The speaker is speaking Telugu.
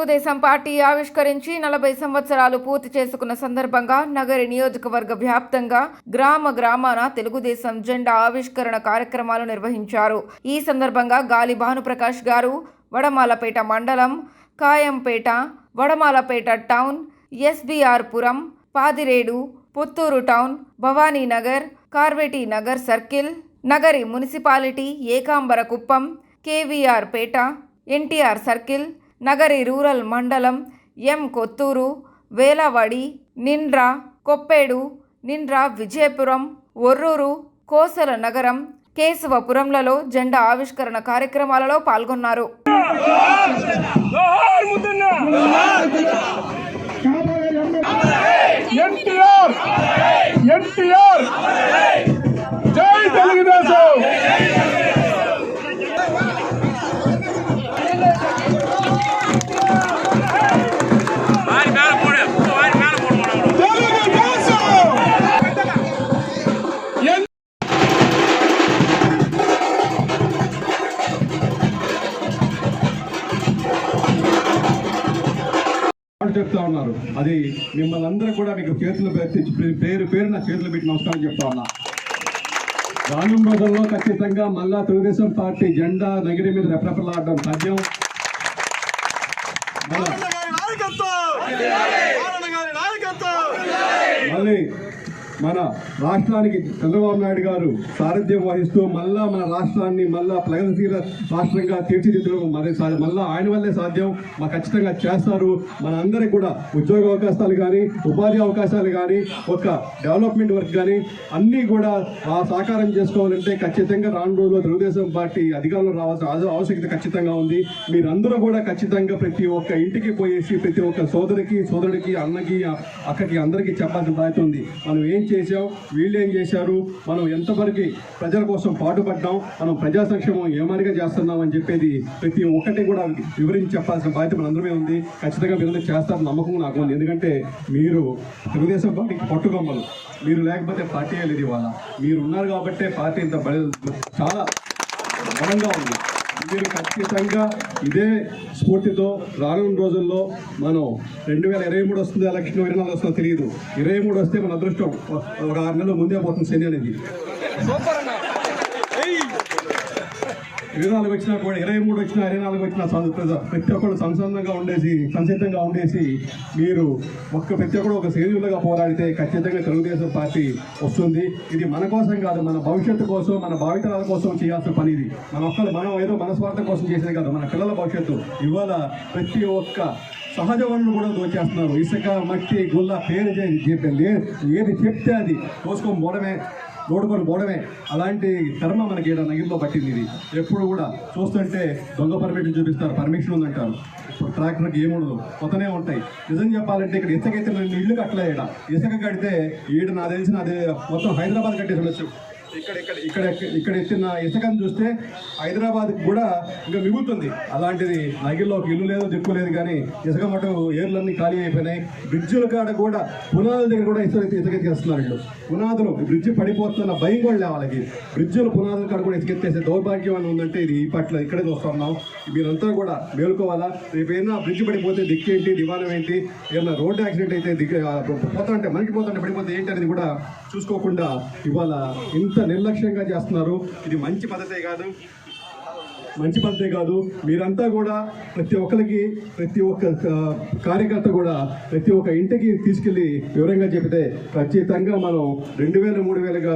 తెలుగుదేశం పార్టీ ఆవిష్కరించి నలభై సంవత్సరాలు పూర్తి చేసుకున్న సందర్భంగా నగరి నియోజకవర్గ వ్యాప్తంగా గ్రామ గ్రామాన తెలుగుదేశం జెండా ఆవిష్కరణ కార్యక్రమాలు నిర్వహించారు. ఈ సందర్భంగా గాలి భానుప్రకాష్ గారు వడమాలపేట మండలం Kayampeta Vadamalapeta town SBR Puram Padiredu Puttur town Bhavaninagar Karveti Nagar circle Nagari municipality Ekambara Kuppam KVR Peta NTR circle Nagari rural మండలం ఎం కొత్తూరు వేలవాడి నిండ్ర కొప్పేడు నిండ్ర విజయపురం ఒర్రూరు కోసల నగరం కేశవపురంలలో జెండా ఆవిష్కరణ కార్యక్రమాలలో పాల్గొన్నారు. ఎన్టీఆర్ ఎన్టీఆర్ వాళ్ళు చెప్తా ఉన్నారు. అది మిమ్మల్ని అందరూ కూడా మీకు చేతులు పేరు పేరు నా చేతులు పెట్టి నమస్కారం చెప్తా ఉన్నా. రానున్న రోజుల్లో ఖచ్చితంగా మళ్ళా తెలుగుదేశం పార్టీ జెండా నగిరి మీద రెపరెపలాడడం సాధ్యం. మళ్ళీ మన రాష్ట్రానికి చంద్రబాబు నాయుడు గారు సారథ్యం వహిస్తూ మళ్ళా మన రాష్ట్రాన్ని మళ్ళా ప్రగతిశీల రాష్ట్రంగా తీర్చిదిద్దడం మరి మళ్ళా ఆయన వల్లే సాధ్యం. మా ఖచ్చితంగా చేస్తారు. మన కూడా ఉద్యోగ అవకాశాలు కానీ ఉపాధి అవకాశాలు కానీ ఒక డెవలప్మెంట్ వర్క్ కానీ అన్నీ కూడా ఆ సాకారం చేసుకోవాలంటే ఖచ్చితంగా రాను రోజుల్లో తెలుగుదేశం పార్టీ అధికారంలో రావాల్సిన ఆవశ్యకత ఖచ్చితంగా ఉంది. మీరందరూ కూడా ఖచ్చితంగా ప్రతి ఒక్క ఇంటికి పోయేసి ప్రతి ఒక్క సోదరికి సోదరుడికి అన్నకి అక్కకి అందరికీ చెప్పాల్సిన బాధ్యత ఉంది. మనం ఏం చేసాం వీళ్ళు ఏం చేశారు మనం ఎంతవరకు ప్రజల కోసం పాటుపడ్డాం మనం ప్రజా సంక్షేమం ఏ చేస్తున్నాం అని చెప్పేది ప్రతి ఒక్కటి కూడా వివరించి చెప్పాల్సిన బాధ్యత మనందరమే ఉంది. ఖచ్చితంగా మీరు చేస్తారు నమ్మకం నాకు ఉంది. ఎందుకంటే మీరు తెలుగుదేశం పార్టీకి పట్టుకొమ్మలు మీరు లేకపోతే పార్టీ లేదు ఇవాళ. మీరు ఉన్నారు కాబట్టే పార్టీ ఇంత బ చాలా బలంగా ఉంది. మీరు ఖచ్చితంగా ఇదే స్ఫూర్తితో రానున్న రోజుల్లో మనం రెండు వేల ఇరవై మూడు వస్తుంది ఎలక్షన్ ఇరవై నాలుగు వస్తుందో తెలియదు. ఇరవై మూడు వస్తే మన అదృష్టం ఒక ఆరు నెలలు ముందే పోతుంది శని అనేది. ఇరవై నాలుగు వచ్చినా కూడా ఇరవై మూడు వచ్చినా ఇరవై నాలుగు వచ్చినా ప్రతి ఒక్కరు సంసందంగా ఉండేసి సంసిద్ధంగా ఉండేసి మీరు ఒక్క ప్రతి ఒక్కరు ఒక సైనికులుగా పోరాడితే ఖచ్చితంగా తెలుగుదేశం పార్టీ వస్తుంది. ఇది మన కోసం కాదు మన భవిష్యత్తు కోసం మన భావితరాల కోసం చేయాల్సిన పని ఇది. మన ఒక్కరు మనం ఏదో మన స్వార్థం కోసం చేసేది కాదు మన పిల్లల భవిష్యత్తు. ఇవాళ ప్రతి ఒక్క సహజ వనరులు కూడా దోచేస్తున్నారు. ఇసుక మట్టి గుల్ల పేరు చే- చెప్పే- ఏది చెప్తే అది. కోసుకొని పోవడమే రోడ్డుకొని పోవడమే అలాంటి కర్మ మనకి ఈడ నగిరిలో పట్టింది ఇది. ఎప్పుడు కూడా చూస్తుంటే దొంగ పర్మిషన్ చూపిస్తారు పర్మిషన్ ఉందంటారు. ఇప్పుడు ట్రాక్టర్కి ఏముండదు కొత్తనే ఉంటాయి. నిజం చెప్పాలంటే ఇక్కడ ఇసుక అయితే ఇల్లు కట్టలే ఈడ. ఇసుక కడితే ఈడ నా తెలిసిన అదే మొత్తం హైదరాబాద్ కట్టేసి ఉండొచ్చు. ఇక్కడ ఇక్కడ ఇక్కడ. ఇక్కడ ఎత్తిన ఇసుకను చూస్తే హైదరాబాద్ కూడా ఇంకా మిగులుతుంది. అలాంటిది నగిల్లో ఒక ఇల్లు లేదు దిక్కు లేదు కానీ ఇసుక మటు ఏర్లన్నీ ఖాళీ అయిపోయినాయి. బ్రిడ్జిల కాడ కూడా పునాదుల దగ్గర కూడా ఇసుక ఇసుక వీళ్ళు. పునాదులు బ్రిడ్జి పడిపోతున్న భయం కూడా లేదు వాళ్ళకి. బ్రిడ్జిల పునాదుల కాడ కూడా ఇసుకెత్తేసే దౌర్భాగ్యం అని ఉందంటే ఇది ఈ పట్ల ఇక్కడే చూస్తున్నాం మీరంతా కూడా మేలుకోవాలా? రేపు ఏదైనా బ్రిడ్జ్ పడిపోతే దిక్కేంటి దివానం ఏంటి? ఏదైనా రోడ్డు యాక్సిడెంట్ అయితే దిగ్గ పోతుంటే మనకి పోతుంటే పడిపోతే ఏంటి అనేది కూడా చూసుకోకుండా ఇవాళ ఇంత నిర్లక్ష్యంగా చేస్తున్నారు? ఇది మంచి పద్ధతే కాదు. మంచి పద్ధతే కాదు. మీరంతా కూడా ప్రతి ఒక్కరికి ప్రతి ఒక్క కార్యకర్త కూడా ప్రతి ఒక్క ఇంటికి తీసుకెళ్ళి వివరంగా చెబితే ఖచ్చితంగా మనం రెండు వేల మూడు వేలుగా